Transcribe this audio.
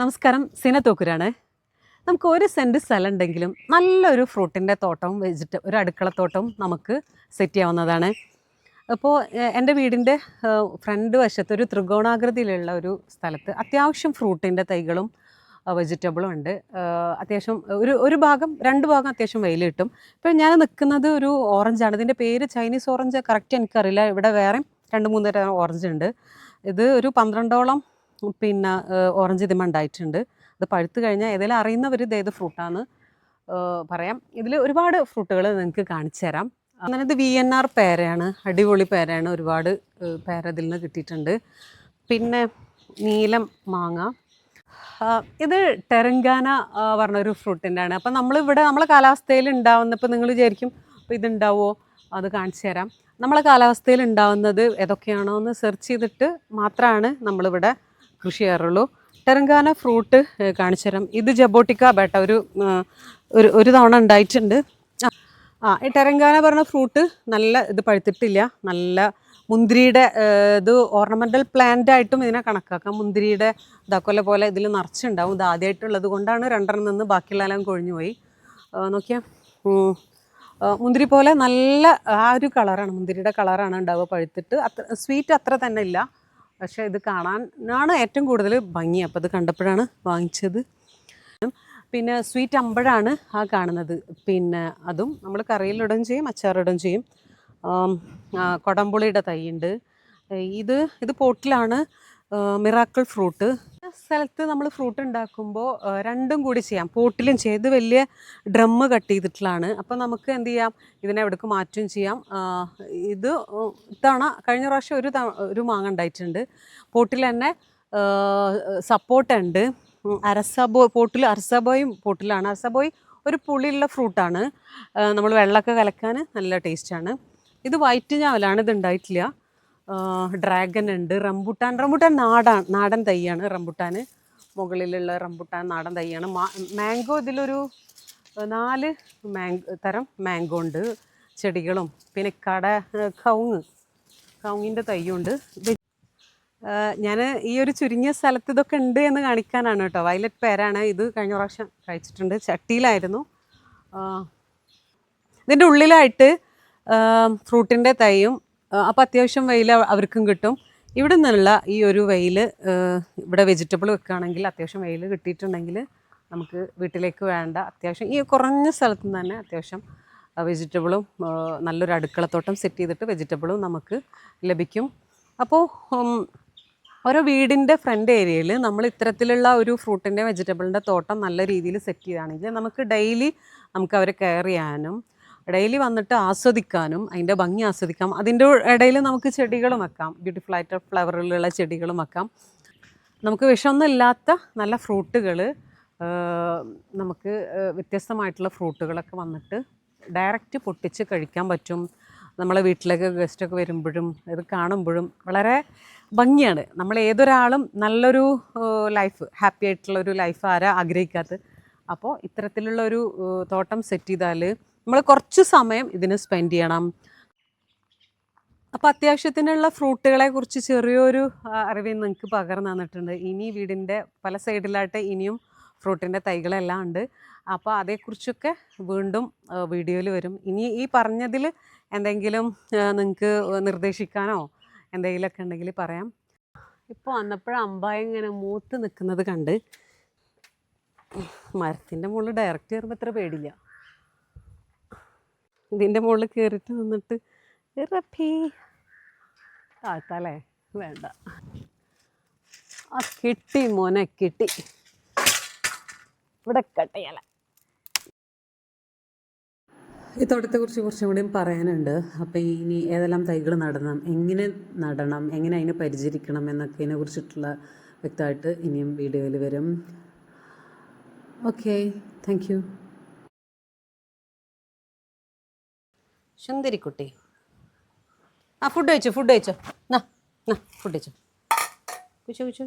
നമസ്കാരം സിന തോക്കുരാണ്. നമുക്ക് ഒരു സെന്റ് സ്ഥലം ഉണ്ടെങ്കിലും നല്ലൊരു ഫ്രൂട്ടിന്റെ തോട്ടവും വെജിറ്റ ഒരു അടുക്കളത്തോട്ടവും നമുക്ക് സെറ്റ് ചെയ്യാവുന്നതാണ്. അപ്പോൾ എന്റെ വീടിന്റെ ഫ്രണ്ട് വശത്ത് ഒരു ത്രികോണാകൃതിയിലുള്ള ഒരു സ്ഥലത്ത് അത്യാവശ്യം ഫ്രൂട്ടിന്റെ തൈകളും വെജിറ്റബിളും ഉണ്ട്. അത്യാവശ്യം ഒരു ഒരു ഭാഗം രണ്ട് ഭാഗം അത്യാവശ്യം വെയിൽ കിട്ടും. ഇപ്പോൾ ഞാൻ നിൽക്കുന്നത് ഒരു ഓറഞ്ചാണ് ഇതിന്റെ പേര് ചൈനീസ് ഓറഞ്ച് കറക്റ്റ് എനിക്കറിയില്ല. ഇവിടെ വേറെ രണ്ട് മൂന്ന് തരം ഓറഞ്ച് ഉണ്ട്. ഇത് ഒരു പന്ത്രണ്ടോളം പിന്നെ ഓറഞ്ച് ഇതിമ ഉണ്ടായിട്ടുണ്ട്. അത് പഴുത്ത് കഴിഞ്ഞാൽ ഏതെങ്കിലും അറിയുന്നവർ ഇത് ഏത് ഫ്രൂട്ടാന്ന് പറയാം. ഇതിൽ ഒരുപാട് ഫ്രൂട്ടുകൾ നിങ്ങൾക്ക് കാണിച്ചു തരാം. അങ്ങനെ ഇത് വി എൻ ആർ പേരയാണ് അടിപൊളി പേരയാണ് ഒരുപാട് പേര ഇതിൽ നിന്ന് കിട്ടിയിട്ടുണ്ട്. പിന്നെ നീലം മാങ്ങ. ഇത് ടെറങ്കാന പറഞ്ഞൊരു ഫ്രൂട്ടിന്റെ ആണ് അപ്പം നമ്മളിവിടെ നമ്മളെ കാലാവസ്ഥയിൽ ഉണ്ടാവുന്ന ഇപ്പം നിങ്ങൾ വിചാരിക്കും അപ്പോൾ ഇതുണ്ടാവുമോ അത് കാണിച്ചു തരാം. നമ്മളെ കാലാവസ്ഥയിൽ ഉണ്ടാവുന്നത് ഏതൊക്കെയാണോ എന്ന് സെർച്ച് ചെയ്തിട്ട് മാത്രമാണ് നമ്മളിവിടെ കൃഷി ചെയ്യാറുള്ളൂ. ടെറങ്കാന ഫ്രൂട്ട് കാണിച്ചു തരാം ഇത് ജബോട്ടിക്ക ബേട്ട ഒരു ഒരു ഒരു തവണ ഉണ്ടായിട്ടുണ്ട്. ആ, ഈ ടെറങ്കാന പറഞ്ഞ ഫ്രൂട്ട് നല്ല ഇത് പഴുത്തിട്ടില്ല. നല്ല മുന്തിരിയുടെ ഇത് ഓർണമെന്റൽ പ്ലാന്റ് ആയിട്ടും ഇതിനെ കണക്കാക്കാം. മുന്തിരിയുടെ ഇതാക്കൊല പോലെ ഇതിൽ നിറച്ചുണ്ടാവും. ഇത് ആദ്യമായിട്ടുള്ളത് കൊണ്ടാണ് രണ്ടെണ്ണം നിന്ന് ബാക്കിയുള്ളതെല്ലാം കൊഴിഞ്ഞു പോയി. നോക്കിയാൽ മുന്തിരി പോലെ നല്ല ആ ഒരു കളറാണ്. മുന്തിരിയുടെ കളറാണ് ഉണ്ടാവുക പഴുത്തിട്ട്. അത്ര സ്വീറ്റ് അത്ര തന്നെ ഇല്ല. പക്ഷേ ഇത് കാണാനാണ് ഏറ്റവും കൂടുതൽ ഭംഗി. അപ്പോൾ അത് കണ്ടപ്പോഴാണ് വാങ്ങിച്ചത്. പിന്നെ സ്വീറ്റ് അമ്പഴാണ് ആ കാണുന്നത്. പിന്നെ അതും നമ്മൾ കറിയിലിടുകയും ചെയ്യും അച്ചാറിടുകയും ചെയ്യും. കൊടംപുളിയുടെ തൈയുണ്ട് ഇത് ഇത് പോട്ടിലാണ് മിറാക്കിൾ ഫ്രൂട്ട്. സ്ഥലത്ത് നമ്മൾ ഫ്രൂട്ട് ഉണ്ടാക്കുമ്പോൾ രണ്ടും കൂടി ചെയ്യാം. പോട്ടിലും ചെയ്ത് വലിയ ഡ്രമ്മ് കട്ട് ചെയ്തിട്ടുള്ളതാണ്. അപ്പോൾ നമുക്ക് എന്ത് ചെയ്യാം? ഇതിനെ എവിടേക്ക് മാറ്റും ചെയ്യാം. ഇത് ഇത്തവണ കഴിഞ്ഞ പ്രാവശ്യം ഒരു ഒരു മാങ്ങ ഉണ്ടായിട്ടുണ്ട്. പോട്ടിൽ തന്നെ സപ്പോർട്ട് ഉണ്ട്. അരസബോ പോട്ടിൽ അരസബോയും പോട്ടിലാണ്. അരസബോയ് ഒരു പുളിയുള്ള ഫ്രൂട്ടാണ് നമ്മൾ വെള്ളമൊക്കെ കലക്കാൻ നല്ല ടേസ്റ്റാണ് ഇത് വൈറ്റ് ഞാവലാണ് ഇത് ഉണ്ടായിട്ടില്ല. ഡ്രാഗൺ ഉണ്ട് റംബുട്ടാൻ റംബുട്ടാൻ നാടാണ് നാടൻ തൈയാണ് റംബുട്ടാൻ മുകളിലുള്ള റംബുട്ടാൻ നാടൻ തൈയാണ്. മാംഗോ ഇതിലൊരു നാല് മാംഗോ തരം മാംഗോ ഉണ്ട്. ചെടികളും. പിന്നെ കട കവുങ്ങ്. കവുങ്ങിന്റെ തൈയുണ്ട്. ഞാൻ ഈ ഒരു ചുരുങ്ങിയ സ്ഥലത്ത് ഇതൊക്കെ ഉണ്ട് എന്ന് കാണിക്കാനാണ് കേട്ടോ. വയലറ്റ് പേരാണ്. ഇത് കഴിഞ്ഞ പ്രാവശ്യം കഴിച്ചിട്ടുണ്ട്. ചട്ടിയിലായിരുന്നു. ഇതിന്റെ ഉള്ളിലായിട്ട് ഫ്രൂട്ടിന്റെ തൈയും അപ്പോൾ അത്യാവശ്യം വെയിൽ അവർക്കും കിട്ടും. ഇവിടെ നിന്നുള്ള ഈ ഒരു വെയിൽ ഇവിടെ വെജിറ്റബിൾ വെക്കുകയാണെങ്കിൽ അത്യാവശ്യം വെയിൽ കിട്ടിയിട്ടുണ്ടെങ്കിൽ നമുക്ക് വീട്ടിലേക്ക് വേണ്ട. അത്യാവശ്യം ഈ കുറഞ്ഞ സ്ഥലത്ത് നിന്ന് തന്നെ അത്യാവശ്യം വെജിറ്റബിളും നല്ലൊരു അടുക്കളത്തോട്ടം സെറ്റ് ചെയ്തിട്ട് വെജിറ്റബിളും നമുക്ക് ലഭിക്കും. അപ്പോൾ ഓരോ വീടിന്റെ ഫ്രണ്ട് ഏരിയയിൽ നമ്മൾ ഇത്തരത്തിലുള്ള ഒരു ഫ്രൂട്ടിന്റെ വെജിറ്റബിളിന്റെ തോട്ടം നല്ല രീതിയിൽ സെറ്റ് ചെയ്യുകയാണെങ്കിൽ നമുക്ക് ഡെയിലി നമുക്ക് അവരെ കെയർ ചെയ്യാനും ഡെയിലി വന്നിട്ട് ആസ്വദിക്കാനും അതിന്റെ ഭംഗി ആസ്വദിക്കാം. അതിന്റെ ഇടയിൽ നമുക്ക് ചെടികളും വെക്കാം. ബ്യൂട്ടിഫുൾ ഫ്ലവറിലുള്ള ചെടികളും വെക്കാം. നമുക്ക് വിഷമൊന്നുമില്ലാത്ത നല്ല ഫ്രൂട്ടുകൾ നമുക്ക് വ്യത്യസ്തമായിട്ടുള്ള ഫ്രൂട്ടുകളൊക്കെ വന്നിട്ട് ഡയറക്റ്റ് പൊട്ടിച്ച് കഴിക്കാൻ പറ്റും. നമ്മളെ വീട്ടിലേക്ക് ഗസ്റ്റൊക്കെ വരുമ്പോഴും ഇത് കാണുമ്പോഴും വളരെ ഭംഗിയാണ്. നമ്മൾ ഏതൊരാളും നല്ലൊരു ലൈഫ് ഹാപ്പി ആയിട്ടുള്ള ഒരു ലൈഫ് ആരാ ആഗ്രഹിക്കാത്തത്. അപ്പോൾ ഇത്തരത്തിലുള്ള ഒരു തോട്ടം സെറ്റ് ചെയ്താൽ നമ്മൾ കുറച്ച് സമയം ഇതിന് സ്പെൻഡ് ചെയ്യണം. അപ്പോൾ അത്യാവശ്യത്തിനുള്ള ഫ്രൂട്ടുകളെ കുറിച്ച് ചെറിയൊരു അറിവ് നിങ്ങൾക്ക് പകർന്നു തന്നിട്ടുണ്ട്. ഇനി വീടിന്റെ പല സൈഡിലായിട്ട് ഇനിയും ഫ്രൂട്ടിന്റെ തൈകളെല്ലാം ഉണ്ട്. അപ്പോൾ അതേക്കുറിച്ചൊക്കെ വീണ്ടും വീഡിയോയിൽ വരും. ഇനി ഈ പറഞ്ഞതിൽ എന്തെങ്കിലും നിങ്ങൾക്ക് നിർദ്ദേശിക്കാനോ എന്തെങ്കിലുമൊക്കെ ഉണ്ടെങ്കിൽ പറയാം. ഇപ്പോൾ വന്നപ്പോഴും അമ്പായ ഇങ്ങനെ മൂത്ത് നിൽക്കുന്നത് കണ്ട് മരത്തിന്റെ മുകളിൽ ഡയറക്റ്റ് കയറുമ്പോൾ ഇത്ര പേടില്ല ഇതിന്റെ മുകളിൽ കയറിയിട്ട് നിന്നിട്ട് ഇറപ്പി വേണ്ട. ആ കിട്ടി മോനെ കിട്ടി. ഇവിടെ കട്ടയല ഈ തോട്ടത്തെക്കുറിച്ച് കുറച്ചും കൂടിയും പറയാനുണ്ട്. അപ്പോൾ ഇനി ഏതെല്ലാം തൈകൾ നടണം എങ്ങനെ നടണം എങ്ങനെ അതിനെ പരിചരിക്കണം എന്നൊക്കെ ഇതിനെ കുറിച്ചിട്ടുള്ള വ്യക്തമായിട്ട് ഇനിയും വീഡിയോയിൽ വരും. ഓക്കെ താങ്ക് സുന്ദരിക്കുട്ടി. ആ ഫുഡ് കഴിച്ചോ ഫുഡ് കഴിച്ചോ. നാ നാ ഫുഡ് കഴിച്ചോ. കുച്ചോ കുച്ചോ